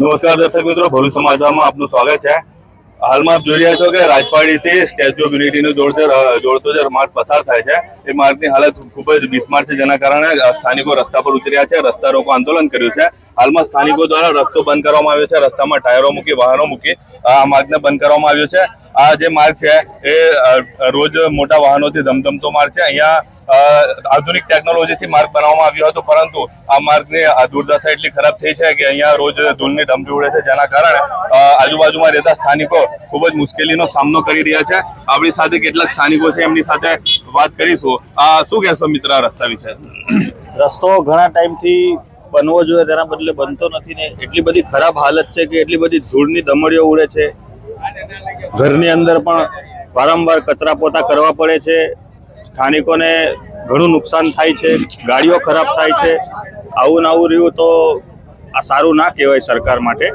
નમસ્કાર દર્શક મિત્રો, ભરૂચ સમાચારમાં આપનું સ્વાગત છે. હાલમાં આપ જોઈ રહ્યા છો કે રાજપાડીથી સ્ટેચ્યુ ઓફ યુનિટીનો જોડતો જોડતો જે માર્ગ પસાર થાય છે, એ માર્ગની હાલત ખૂબ જ બિસ્માર છે. જેના કારણે સ્થાનિકો રસ્તા પર ઉતર્યા છે, રસ્તા રોકો આંદોલન કર્યું છે. હાલમાં સ્થાનિકો દ્વારા રસ્તો બંધ કરવામાં આવ્યો છે, રસ્તામાં ટાયરો મૂકી, વાહનો મૂકી આ માર્ગને બંધ કરવામાં આવ્યો છે. આ જે માર્ગ છે, એ રોજ મોટા વાહનોથી ધમધમતો માર્ગ છે. અહીંયા આધુનિક ટેકનોલોજીથી માર્ગ બનાવવામાં આવ્યો હતો, પરંતુ આ માર્ગની દુર્દશા એટલી ખરાબ થઈ છે કે અહીંયા રોજ ધૂળની ડમરી ઉડે છે. જેના કારણે આજુબાજુમાં રહેતા સ્થાનિકો ખૂબ જ મુશ્કેલીનો સામનો કરી રહ્યા છે. આપણી સાથે કેટલાક સ્થાનિકો છે, એમની સાથે વાત કરીશું. શું કહેશો મિત્ર રસ્તા વિશે? રસ્તો ઘણા ટાઈમથી બનવો જોઈએ, તેના બદલે બનતો નથી ને એટલી બધી ખરાબ હાલત છે કે એટલી બધી ધૂળની દમડીઓ ઉડે છે. ઘરની અંદર પણ વારંવાર કચરા પોતા કરવા પડે છે. સ્થાનિકોને ઘણું નુકસાન થાય છે ગાડીઓ ખરાબ થાય છે. આવું ને આવું રહ્યું તો આ સારું ના કહેવાય સરકાર માટે.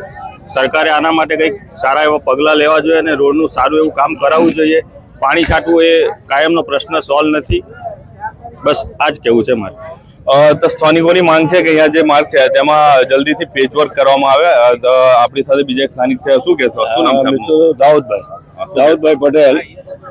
સરકારે આના માટે કંઈક સારા એવા પગલાં લેવા જોઈએ અને રોડનું સારું એવું કામ કરાવવું જોઈએ. પાણી છાંટવું એ કાયમનો પ્રશ્ન સોલ્વ નથી. બસ આ જ કહેવું છે મારે. તો સ્થાનિકોની માંગ છે કે અહીંયા જે માર્ગ છે તેમાં જલ્દીથી પેચવર્ક કરવામાં આવે. આપણી સાથે બીજા સ્થાનિક છે શું કહેશો? શું નામ મિત્રો દાઉદભાઈ. દાઉદભાઈ પટેલ.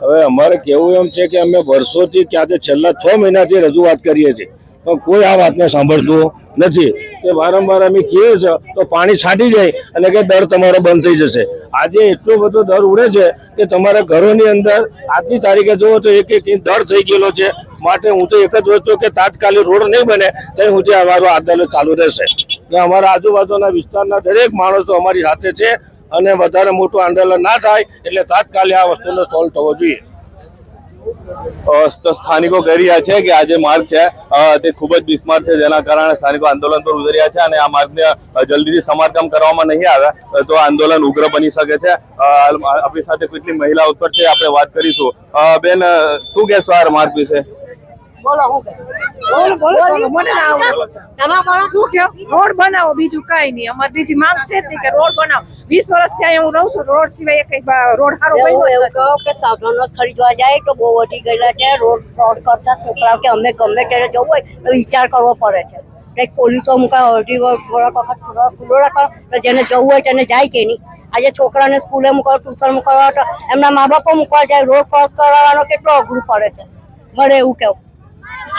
હવે અમારે કેવું એમ છે કે અમે વર્ષોથી ક્યાં છેલ્લા છ મહિનાથી રજૂઆત કરીએ છીએ, પણ કોઈ આ વાતને સાંભળતું નથી. કે વારંવાર અમે કહીએ છીએ તો પાણી છાંટી જાય અને કે દર તમારો બંધ થઈ જશે. આજે એટલો બધો દર ઉડે છે કે તમારા ઘરોની અંદર આજની તારીખે જુઓ તો એક એક ઇંચ દર થઈ ગયેલો છે. માટે હું તો એક જ વસ્તુ કે તાત્કાલિક રોડ નહીં બને, ત્યાં સુધી અમારો આંદોલન ચાલુ રહેશે. ને અમારા આજુબાજુના વિસ્તારના દરેક માણસો અમારી સાથે છે. અને વધારે મોટું આંદોલન ના થાય એટલે તાત્કાલિક આ વસ્તુનો સોલ્વ થવો જોઈએ. સ્થાનિકો કહી રહ્યા છે કે આ જે માર્ગ છે તે ખૂબ જ બિસ્માર છે. જેના કારણે સ્થાનિકો આંદોલન પર ઉતર્યા છે અને આ માર્ગને જલ્દીથી સમારકામ કરવામાં નહીં આવે તો આંદોલન ઉગ્ર બની શકે છે. આપણી સાથે કેટલી મહિલાઓ ઉપર છે આપણે વાત કરીશું. બેન શું કહેશો આ માર્ગ વિશે? બોલો હું કે? બોલો બોલો બોલો મને ના આવડે. તમે બોલો શું કયો રોડ બનાવો બીજું કાંઈ નહીં. અમારી બીજી માંગ છે નહીં કે રોડ બનાવો. વીસ વર્ષથી થી હું રહું છું રોડ સિવાય એક રોડ સારો બન્યો એવું કહો કે સાધનો ખરીદવા જાય તો બહુ વધી ગયેલા છે. રોડ ક્રોસ કરતા છોકરાઓ કે અમે ગમે ત્યારે જવું હોય તો વિચાર કરવો પડે છે. કંઈક પોલીસો મૂકા અઢી વખત થોડાક વખત થોડા કરો જેને જવું હોય તેને જાય કે નહીં. આજે છોકરાને સ્કૂલે મૂકવા ટ્યુશન મૂકવા તો એમના મા બાપો મૂકવા જાય. રોડ ક્રોસ કરવાનો કેટલો અઘરું પડે છે. મળે એવું કેવું.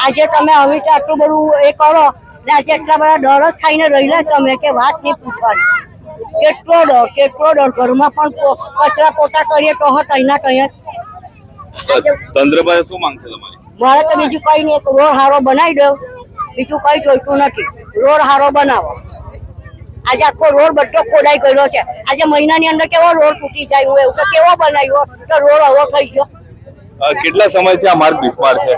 આજે તમે હવે આટલું બધું એ કરો ને આજે એટલા બધા ડર જ ખાઈને રહેલા છે અમે કે વાત નહીં પૂછવાની. કેટલો ડર કેટલો ડર. ઘરમાં પણ કચરા પોતા કરીએ તો હા કઈ ના કઈ. તંત્ર પાસે શું માંગ છે તમારી? મારે તો બીજું કઈ નહીં રોડ હારો બનાવી દો. બીજું કઈ જોઈતું નથી. રોડ હારો બનાવો. આજે આખો રોડ બધો ખોડાઈ ગયેલો છે. આજે મહિનાની અંદર કેવો રોડ તૂટી જાય હું એવું કે કેવો બનાવ્યો? તો રોડ હવો થઈ ગયો. કેટલા સમયથી આ માર્ગ બિસ્માર છે?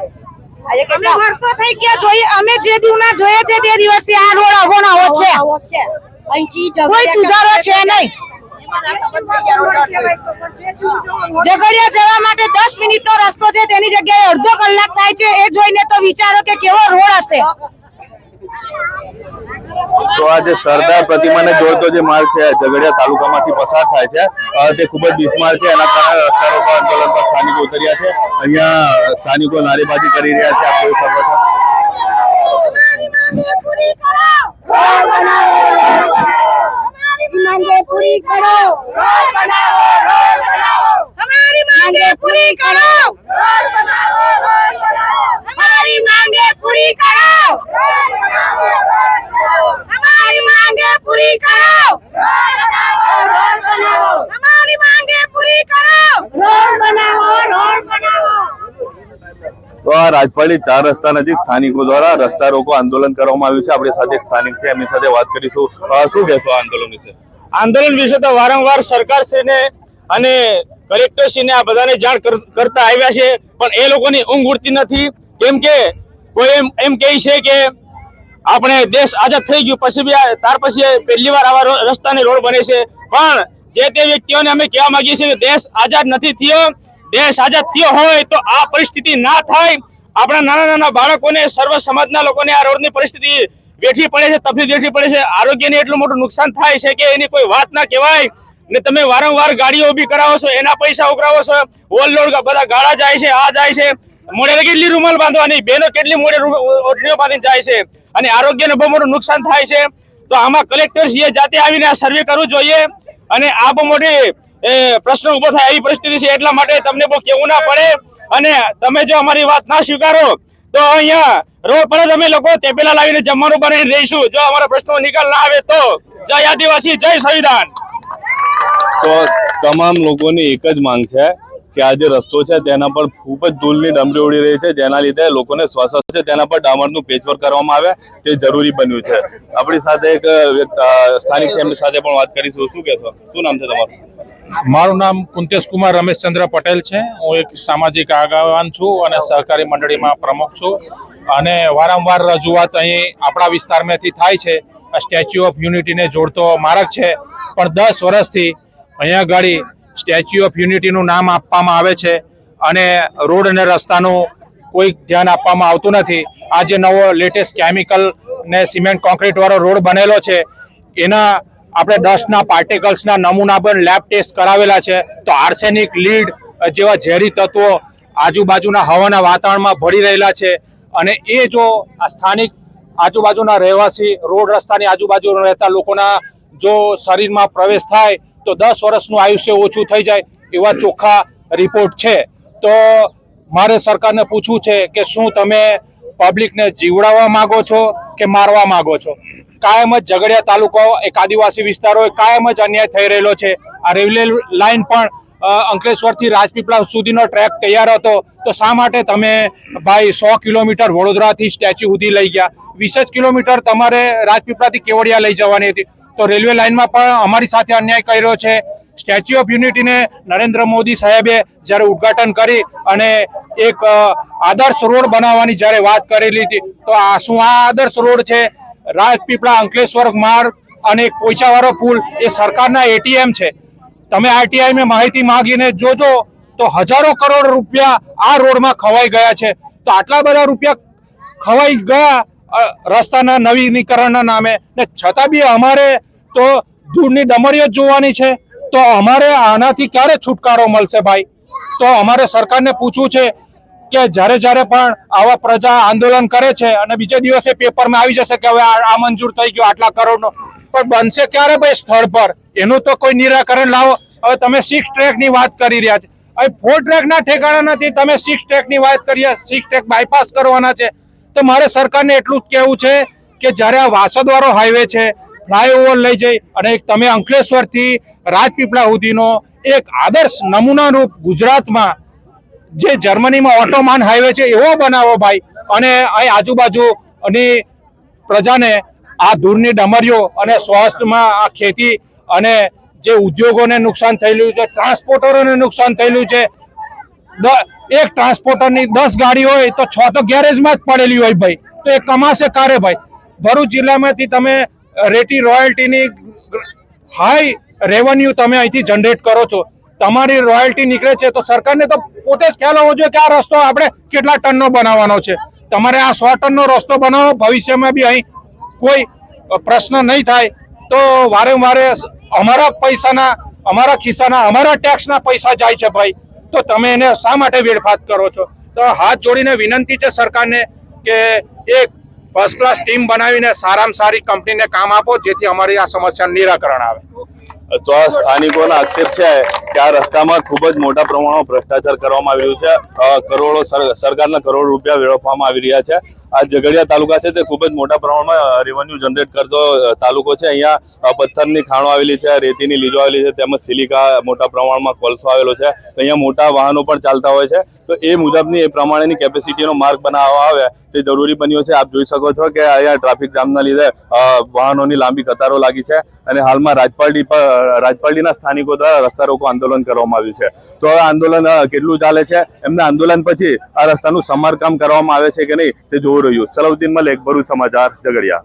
અમે વર્ષો થઈ ગયા જોઈએ. અમે જે દિવના જોઈએ છે તે દિવસથી આ રોડ આવો ને આવો છે. કોઈ સુધારો છે નહીં. ઝઘડિયા જવા માટે દસ મિનિટ નો રસ્તો છે. તેની જગ્યાએ અડધો કલાક થાય છે. એ જોઈને તો વિચારો કે કેવો રોડ હશે. તો આ જે સરદાર પ્રતિમાને જોડતો જે માર્ગ છે ઝઘડિયા તાલુકામાંથી પસાર થાય છે તે ખૂબ જ બિસ્માર છે. એના કારણે રસ્તા રોકો આંદોલન પર સ્થાનિકો ઉતર્યા છે. અહીંયા સ્થાનિકો નારેબાજી કરી રહ્યા છે આપ જોઈ શકો છો. પૂરી કરો. રોડ બનાવો રોડ બનાવો. હમારી માંગે પૂરી કરો રોડ બનાવો રોડ બનાવો અમારી માંગે પૂરી કરો રોડ બનાવો રોડ બનાવો અમારી માંગે પૂરી કરો રોડ બનાવો રોડ બનાવો અમારી માંગે પૂરી કરો રોડ બનાવો રોડ બનાવો તો આ રાજપાડી ચાર રસ્તા નજીક સ્થાનિકો દ્વારા રસ્તા રોકો આંદોલન કરવામાં આવ્યું છે. આપણી સાથે સ્થાનિક છે, એમની સાથે વાત કરીશું. શું કહેશો આંદોલન વિશે? આંદોલન વિશે તો વારંવાર સરકારશ્રીને અને કલેક્ટરશ્રીને આ બધાને જાણ કરતા આવ્યા છે, પણ એ લોકોની ઊંઘ ઉડતી નથી. કેમ કે કોઈ એમ એમ કહે છે કે આપણે દેશ આઝાદ થઈ ગયું, પછી બી ત્યાર પછી પહેલી વાર આવા રસ્તાની રોડ બને છે. પણ જે તે વ્યક્તિઓને અમે કહેવા માંગીએ છીએ કે દેશ આઝાદ નથી થયો દેશ આઝાદ થયો હોય તો આ પરિસ્થિતિ ના થાય. આપણા નાના નાના બાળકોને, સર્વ સમાજના લોકોને આ રોડની પરિસ્થિતિ વેઠી પડે છે, તકલીફ વેઠી પડે છે. આરોગ્યને એટલું મોટું નુકસાન થાય છે કે એની કોઈ વાત ના કહેવાય. ને તમે વારંવાર ગાડીઓ ઊભી કરાવો છો, એના પૈસા ઉઘરાવો છો ઓવરલોડ બધા ગાળા જાય છે, આ જાય છે. મોડે કેટલી રૂમાલ બાંધવાની બહેનો કેટલી મોડે ઓટલીઓ બાંધીને જાય છે. અને આરોગ્યને બહુ મોટું નુકસાન થાય છે. તો આમાં કલેક્ટર જાતે આવીને આ સર્વે કરવું જોઈએ. અને આ બહુ મોટી એ, પ્રશ્ન ઊભો થાય એવી પરિસ્થિતિ છે એટલા માટે તમને બહુ કેવું ના પડે. અને તમે જો અમારી વાત ના સ્વીકારો તો અહીંયા રોડ પર જ અમે લોકો તેપેલા લાવીને જમવાનું બનાવીને રહીશું. જો અમારા પ્રશ્નો નિકાલ ના આવે તો જય આદિવાસી જય સંવિધાન. તો તમામ લોકોની એક જ માંગ છે કે આ જે રસ્તો છે તેના પર ખૂબ જ ધૂળની ડમરી ઉડી રહી છે જેના લીધે લોકોને શ્વાસ છે તેના પર ડામરનું પેચવર્ક કરવામાં આવે તે જરૂરી બન્યું છે. આપણી સાથે એક સ્થાનિક સાથે પણ વાત કરીશું. શું કહેશો? શું નામ છે તમારું? મારું નામ કુંતેશ કુમાર રમેશચંદ્ર પટેલ છે. હું એક સામાજિક આગેવાન છું અને સહકારી મંડળીમાં પ્રમુખ છું. અને વારંવાર રજૂઆત અહીં આપણા વિસ્તારમાંથી થાય છે. સ્ટેચ્યુ ઓફ યુનિટીને જોડતો માર્ગ છે. પણ દસ વર્ષથી અહીંયા ગાડી સ્ટેચ્યુ ઓફ યુનિટીનું નામ આપવામાં આવે છે. અને રોડ અને રસ્તાનું કોઈ ધ્યાન આપવામાં આવતું નથી. આ જે નવો લેટેસ્ટ કેમિકલ ને સિમેન્ટ કોન્ક્રીટવાળો રોડ બનેલો છે. એના આપણે ડસ્ટના પાર્ટિકલ્સના નમૂના પણ લેબ ટેસ્ટ કરાવેલા છે. તો આર્સેનિક લીડ જેવા ઝેરી તત્વો આજુબાજુના હવાના વાતાવરણમાં ભળી રહેલા છે. અને એ જો આ સ્થાનિક આજુબાજુના રહેવાસી રોડ રસ્તાની આજુબાજુ રહેતા લોકોના જો શરીરમાં પ્રવેશ થાય, તો દસ વર્ષનું આયુષ્ય ઓછું થઈ જાય એવા ચોખ્ખા રિપોર્ટ છે. તો મારે સરકારને પૂછવું છે કે શું તમે પબ્લિકને જીવડાવવા માંગો છો કે મારવા માંગો છો? કાયમ જ ઝઘડિયા તાલુકો એક આદિવાસી વિસ્તારો કાયમ જ અન્યાય થઈ રહેલો છે. આ રેલવે લાઇન પણ અંકલેશ્વરથી રાજપીપળા સુધીનો ટ્રેક તૈયાર હતો તો શા માટે તમે ભાઈ સો કિલોમીટર વડોદરાથી સ્ટેચ્યુ સુધી લઈ ગયા? વીસ જ કિલોમીટર તમારે રાજપીપળાથી કેવડિયા લઈ જવાની હતી. તો રેલવે લાઇનમાં પણ અમારી સાથે અન્યાય કર્યો છે. સ્ટેચ્યુ ઓફ યુનિટીને નરેન્દ્ર મોદી સાહેબે જ્યારે ઉદ્ઘાટન કરી અને એક આદર્શ રોડ બનાવવાની જ્યારે વાત કરેલી હતી, તો આ શું આ આદર્શ રોડ છે? રાજપીપળા અંકલેશ્વર માર્ગ અને એક પોઈચાવાળો પુલ એ સરકારના એટીએમ છે. તમે આરટીઆઈમાં માહિતી માંગીને જોજો, તો હજારો કરોડ રૂપિયા આ રોડમાં ખવાઈ ગયા છે. તો આટલા બધા રૂપિયા ખવાઈ ગયા રસ્તાના નવીનીકરણના નામે. ને છતાં બી અમારે તો દૂરની ડમરીઓ જોવાની છે. તો અમારે આનાથી ક્યારે છુટકારો મળશે ભાઈ? તો અમારે સરકારને પૂછવું છે કે જ્યારે જ્યારે પણ આવા પ્રજા આંદોલન કરે છે અને બીજે દિવસે પેપરમાં આવી જશે કે હવે આ મંજૂર થઈ ગયો, આટલા કરોડનો. પણ બનશે ક્યારે ભાઈ સ્થળ પર? એનું તો કોઈ નિરાકરણ લાવો. હવે તમે સિક્સ ટ્રેકની વાત કરી રહ્યા છે. હવે ફોર ટ્રેકના ઠેકાણા નથી, તમે સિક્સ ટ્રેકની વાત કરીએ સિક્સ ટ્રેક બાયપાસ કરવાના છે. તો મારે સરકારને એટલું જ કહેવું છે કે જ્યારે આ વાસદવાળો હાઈવે છે ફ્લાયઓવર લઈ જઈ અને એક તમે અંકલેશ્વરથી રાજપીપળા સુધીનો એક આદર્શ નમૂનારૂપ ગુજરાતમાં જે જર્મનીમાં ઓટોમાન હાઈવે છે એવો બનાવો ભાઈ. અને અહીં આજુબાજુની પ્રજાને આ દૂરની ડમરીઓ અને સ્વાસ્થ્યમાં આ ખેતી અને જે ઉદ્યોગોને નુકસાન થયેલું છે, ટ્રાન્સપોર્ટરોને નુકસાન થયેલું છે એક ટ્રાન્સપોર્ટરની દસ ગાડી હોય તો છ તો ગેરેજમાં જ પડેલી હોય ભાઈ. તો એ કમાશે કારે ભાઈ? ભરૂચ જિલ્લામાંથી તમે રેટી રોયલ્ટીની હાઈ રેવન્યુ તમે અહીંથી જનરેટ કરો છો. તમારી રોયલ્ટી નીકળે છે તો સરકારને તો પોતે જ ખ્યાલ હોવો જોઈએ કે આ રસ્તો આપણે કેટલા ટનનો બનાવવાનો છે. તમારે આ સો ટનનો રસ્તો બનાવો, ભવિષ્યમાં બી અહીં કોઈ પ્રશ્ન નહીં થાય. તો વારંવારે અમારા પૈસાના, અમારા ખિસ્સાના, અમારા ટેક્સના પૈસા જાય છે ભાઈ. તો તમે એને શા માટે વેડફાટ કરો છો? તો હાથ જોડીને વિનંતી છે સરકારને કે એક ફર્સ્ટ ક્લાસ ટીમ બનાવીને સારામાં સારી કંપનીને કામ આપો, જેથી અમારી આ સમસ્યાનું નિરાકરણ આવે. તો આ સ્થાનિકોના આક્ષેપ છે કે આ રસ્તામાં ખૂબ જ મોટા પ્રમાણમાં ભ્રષ્ટાચાર કરવામાં આવી રહ્યું છે. કરોડો સર- સરકારના કરોડ રૂપિયા વેડફવામાં આવી રહ્યા છે. આ ઝઘડિયા તાલુકા છે તે ખૂબ જ મોટા પ્રમાણમાં રેવન્યુ જનરેટ કરતો તાલુકો છે. અહીંયા પથ્થરની ખાણો આવેલી છે, રેતીની લીજો આવેલી છે, તેમજ સિલિકા મોટા પ્રમાણમાં કોલસો આવેલો છે. અહીંયા મોટા વાહનો પણ ચાલતા હોય છે. તો એ મુજબની, એ પ્રમાણેની કેપેસિટીનો માર્ગ બનાવવા આવે તે જરૂરી બન્યો છે. આપ જોઈ શકો છો કે અહીંયા ટ્રાફિક જામના લીધે વાહનોની લાંબી કતારો લાગી છે અને હાલમાં રાજપાલડી પર રાજપારડીના સ્થાનિકો દ્વારા રસ્તા રોકો આંદોલન કરવામાં આવ્યું છે. તો હવે આંદોલન કેટલું ચાલે છે? એમના આંદોલન પછી આ રસ્તાનું સમારકામ કરવામાં આવે છે કે નહીં તે જોવું રહ્યું. સલાઉદ્દીન મલેક ભરૂચ સમાચાર ઝઘડિયા.